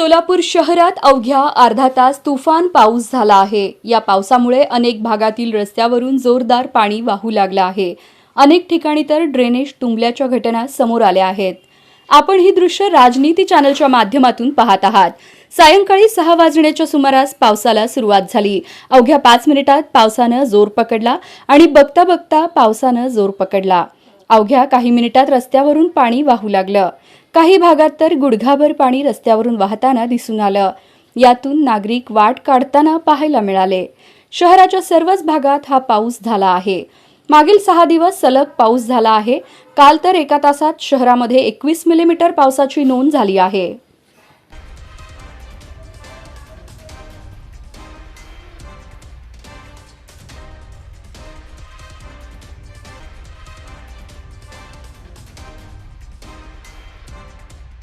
सोलापूर शहरात अवघ्या अर्धा तास तुफान पाऊस झाला आहे. या पावसामुळे अनेक भागातील रस्त्यावरून जोरदार पाणी वाहू लागलं आहे. अनेक ठिकाणी तर ड्रेनेज तुंबल्याच्या घटना समोर आल्या आहेत. आपण ही दृश्य राजनीती चॅनलच्या माध्यमातून पाहत आहात. सायंकाळी सहा वाजण्याच्या सुमारास पावसाला सुरुवात झाली. अवघ्या पाच मिनिटात पावसानं जोर पकडला आणि बघता बघता पावसानं जोर पकडला. अवघ्या काही मिनिटात रस्त्यावरून पाणी वाहू लागलं. काही भागात तर गुडघाभर पाणी रस्त्यावरून वाहताना दिसून आलं. यातून नागरिक वाट काढताना पाहायला मिळाले. शहराच्या सर्वच भागात हा पाऊस झाला आहे. मागील सहा दिवस सलग पाऊस झाला आहे. काल तर एका तासात शहरामध्ये एकवीस मिलीमीटर पावसाची नोंद झाली आहे.